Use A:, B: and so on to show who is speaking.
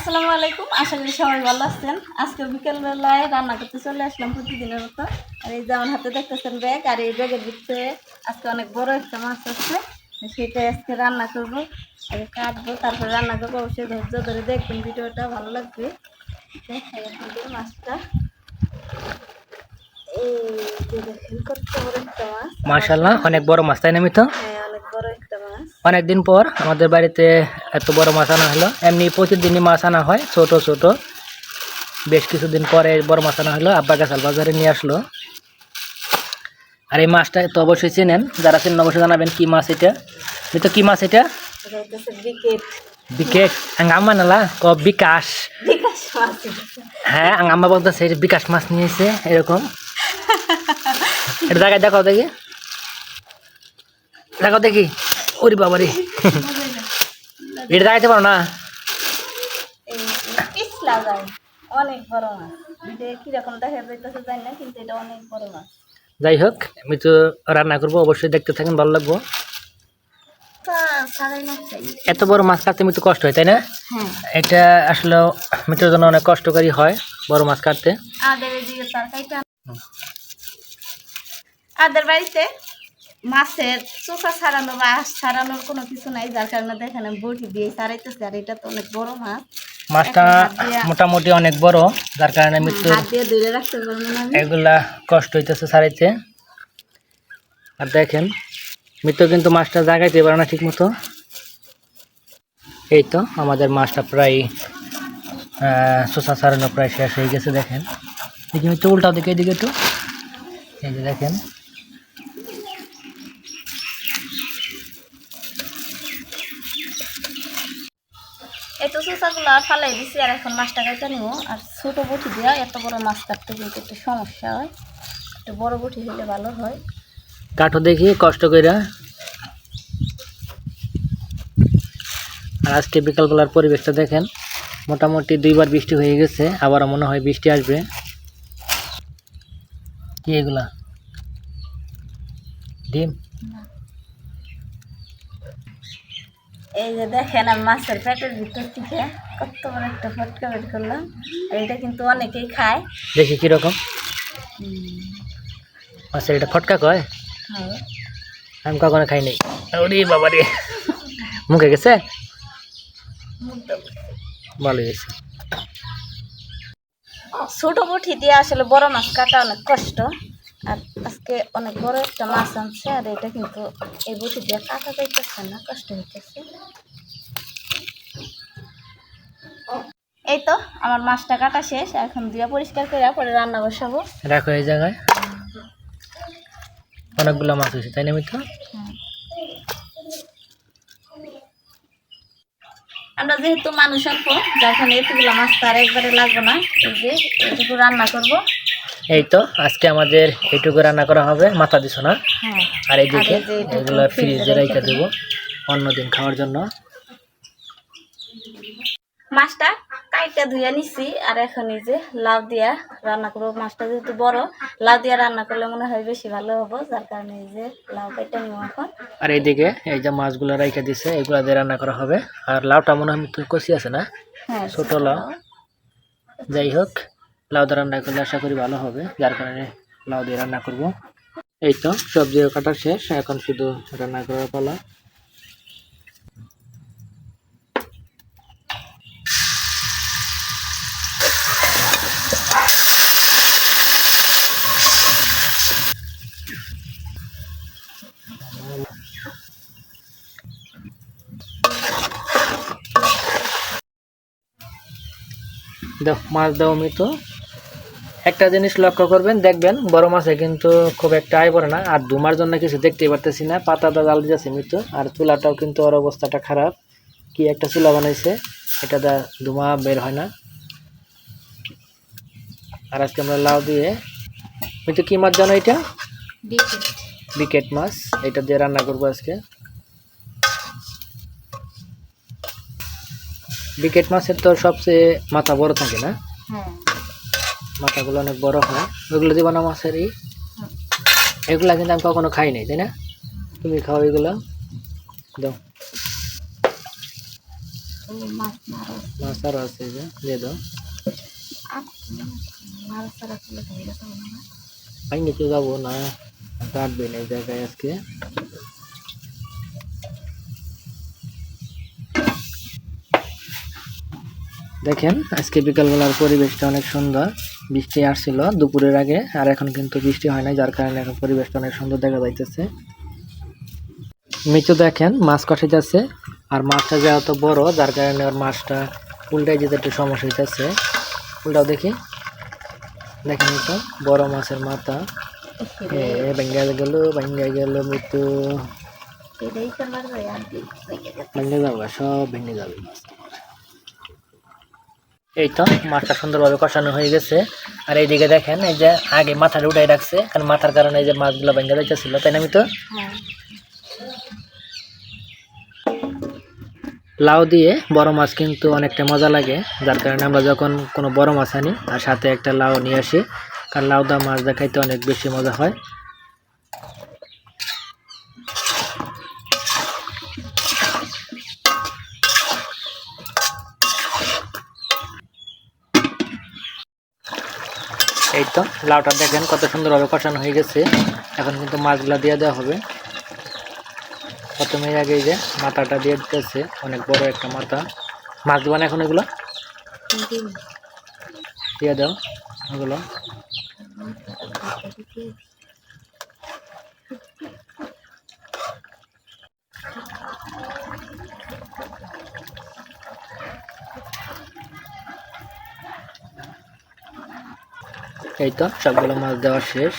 A: আসসালামু আলাইকুম। আশা করি সবাই ভালো আছেন। আজকে বিকেলবেলায় রান্না করতে চলে আসলাম প্রতিদিনের মতো। আর এই যে আমার হাতে দেখতেছেন ব্যাগ আর এই ব্যাগের ভিতরে আজকে অনেক বড় একটা মাছ আছে। সেটাই আজকে রান্না করব। আগে কাটবো তারপরে রান্না করব। অবশ্যই ধৈর্য ধরে দেখবেন ভিডিওটা ভালো লাগবে। মাছটা। এই দেখেন কত বড় একটা মাছ।
B: মাশাল্লাহ অনেক বড় মাছ তাই না
A: হ্যাঁ
B: অনেকদিন পর আমাদের বাড়িতে এত বড় মাছ আনা হলো। এমনি প্রতিদিনই মাছ আনা হয় ছোট ছোট। বেশ কিছুদিন পরে বড় মাছ আনা হলো আব্বা গাছাল বাজারে নিয়ে আসলো। আর এই মাছটা তো অবশ্যই চেনেন যারা চেনেন অবশ্যই জানাবেন কি মাছ এটা। মিতো কি মাছ এটা?
A: এটা বিকেট।
B: আঙ্গাম্মা নালা? ক বিকাশ।
A: এটা।
B: হ্যাঁ আঙ্গাম্মা বলতেছে এটা বিকাশ মাছ নিয়েছে এরকম। এটা দেখাই দেখো দেখি। দেখো দেখি। ওরে বাবারে। এটা দেখাইতে পারো না?
A: এই পিছলা যায় অনেক বড় মাছ। কীরকম দেখা যাইতেছে জানি না কিন্তু এটা অনেক বড় মাছ।
B: যাই হোক আমি তো রান্না করব অবশ্যই দেখতে থাকেন ভালো লাগবো। এত বড় মাছ কাটতে মৃত্যু কষ্ট হয় তাই না?
A: হ্যাঁ।
B: এটা আসলে মৃত্যুর জন্য অনেক কষ্টকারী হয় বড় মাছ কাটতে।
A: আদের বাড়িতে? মাছের চোখা ছাড়ানো বা আঁশ ছাড়ানোর কোনো কিছু নাই যার কারণে দেখেন আমি বটি দিয়ে ছাড়াইতেছি আর এটা তো অনেক বড় মাছ।
B: মাছটা মোটামুটি অনেক বড় যার কারণে মৃত্যু এগুলা কষ্ট হইতেছে সারাইতে। আর দেখেন মৃত্যু কিন্তু মাছটা জাগাইতে পারে না ঠিক মতো এই তো আমাদের মাছটা প্রায় শোষা ছাড়ানো প্রায় শেষ হয়ে গেছে দেখেন। দেখি মৃত্যু উল্টাও দিকে এদিকে একটু। এই যে দেখেন
A: এই তো চোষাগুলো আর ফালাই দিছি আর এখন মাছটা কাটতে নিব। আর ছোট বটি দিয়া এত বড় মাছ কাটতে কিন্তু একটু সমস্যা হয়। একটু বড় বটি হলে ভালো হয়।
B: কাঠো দেখি কষ্ট কইরা। আর আজকে বিকালবেলার পরিবেশটা দেখেন মোটামুটি দুইবার বৃষ্টি হয়ে গেছে আবার মনে হয় বৃষ্টি আসবে। কি এগুলা? ডিম?
A: এই যে দেখেন আমি মাছের পেটের ভিতর থেকে কত বড় একটা ফটকা বের করলাম। এটা কিন্তু অনেকেই খায়।
B: দেখি কীরকম আচ্ছা এটা ফটকা কয়?
A: হ্যাঁ।
B: আমি কখনো খাই নাই। ওরে বাবা রে। মুখে গেছে? ভালো গেছে
A: ছোট বটি দিয়ে আসলে বড় মাছ কাটা অনেক কষ্ট। আর আজকে অনেক বড় একটা মাছ আনছে আর এটা কিন্তু এই বটি দিয়ে কাটা যাইতেছে না কষ্ট হইতেছে। এই তো আমার মাছটা কাটা শেষ এখন দিয়ে পরিষ্কার করে পরে রান্না বসাবো।
B: রাখো এই জায়গায়। অনেকগুলো মাছ হয়েছে তাই না মিত্র।
A: আমরা যেহেতু মানুষ অল্প যার কারণে এতগুলো মাছ তো আর একবারে লাগবে না। এই যে এটুকু রান্না করব।
B: এই তো আজকে আমাদের এইটুকু রান্না করা হবে মাথা দিছ না?
A: হ্যাঁ।
B: আর এইদিকে
A: এই এইটুকু
B: এগুলো
A: ফ্রিজে
B: রেখে দেবো। অন্যদিন খাওয়ার জন্য।
A: মাছটা কাইটা ধুয়ে নিছি আর এখন এই যে লাউ দিয়া রান্না করব। মাছটা যেহেতু বড় লাউ দিয়া রান্না করলে মনে হয় বেশি ভালো হব যার কারণে এই যে লাউ কাইটা নিব এখন।
B: আর এইদিকে এই যে মাছগুলো রেখে দিছে এগুলা দিয়ে রান্না করা হবে। আর লাউটা মনে হয় কষি আছে না?
A: হ্যাঁ
B: ছোট লাউ। যাই হোক লাউ দিয়ে রান্না করলে আশা করি ভালো হবে, যার কারণে লাউ দিয়ে রান্না করব। এই তো সবজিও কাটা শেষ, এখন শুধু রান্না করার পালা। মাছ দাও আমি তো একটা জিনিস লক্ষ্য করবেন, দেখবেন বড় মাছে কিন্তু খুব একটা আয় পড়ে না, আর ধুমার জন্য কিছু দেখতেই পারতেছি না, পাতাটা জাল দিতেছে মৃত্যু আর চুলাটাও কিন্তু ওর অবস্থাটা খারাপ। কি একটা চুলা বানাইছে এটা দা ধুমা বের হয় না। আর আজকে আমরা লাউ দিয়ে মৃত্যু কি মাছ জানো এটা?
A: বিকেট
B: মাছ, এটা দিয়ে রান্না করব আজকে। বিকেট মাছের তো সবচেয়ে মাথা বড় থাকে না?
A: হ্যাঁ।
B: মাথাগুলো অনেক বড় হয়। ওইগুলো দিবা না মাছের এই এগুলা কিন্তু আমি কখনো খাই নাই তাই না? তুমি খাও এগুলো। দাও।
A: মাছ
B: আরও আছে যে দিয়ে দাও। আমি নিচে যাব না কাটবে না এই জায়গায় আজকে। দেখেন আজকে বিকালবেলার পরিবেশটা অনেক সুন্দর। বৃষ্টি আসছিল দুপুরের আগে আর এখন কিন্তু বৃষ্টি হয় নাই যার কারণে এখন পরিবেশটা অনেক সুন্দর দেখা যাইতেছে। মিচু দেখেন মাছ কষে যাচ্ছে আর মাছটা যেহেতু বড় যার কারণে ওর মাছটা উল্টাই যেতে একটু সমস্যা হইতেছে। উল্টাও দেখি। দেখেন তো বড় মাছের মাথা। এ ভেঙ্গা গেল ভেঙ্গা গেল মৃত্যু।
A: ভেঙে
B: যাবে সব ভেঙে যাবে। মাছ তোমার। এই তো মাছটা সুন্দরভাবে কষানো হয়ে গেছে। আর এইদিকে দেখেন, এই যে আগে মাথাটা উঠাই রাখছে, কারণ মাথার কারণে এই যে মাছগুলো ভেঙে যাইতেছিল, তাই না আমি তো লাউ দিয়ে বড় মাছ কিন্তু অনেকটা মজা লাগে, যার কারণে আমরা যখন কোনো বড় মাছ আনি, তার সাথে একটা লাউ নিয়ে আসি। কারণ লাউ দা মাছ দেখাইতে অনেক বেশি মজা হয়। এই তো লাউটা দেখেন কত সুন্দরভাবে কষানো হয়ে গেছে। এখন কিন্তু মাছগুলা দিয়ে দেওয়া হবে। প্রথমে আগে যে মাথাটা দিয়ে দিতেছে অনেক বড় একটা মাথা। মাছ দেবেন এখন এগুলো? দিয়ে দাও এগুলো। এই তো সবগুলো মাছ দেওয়া শেষ।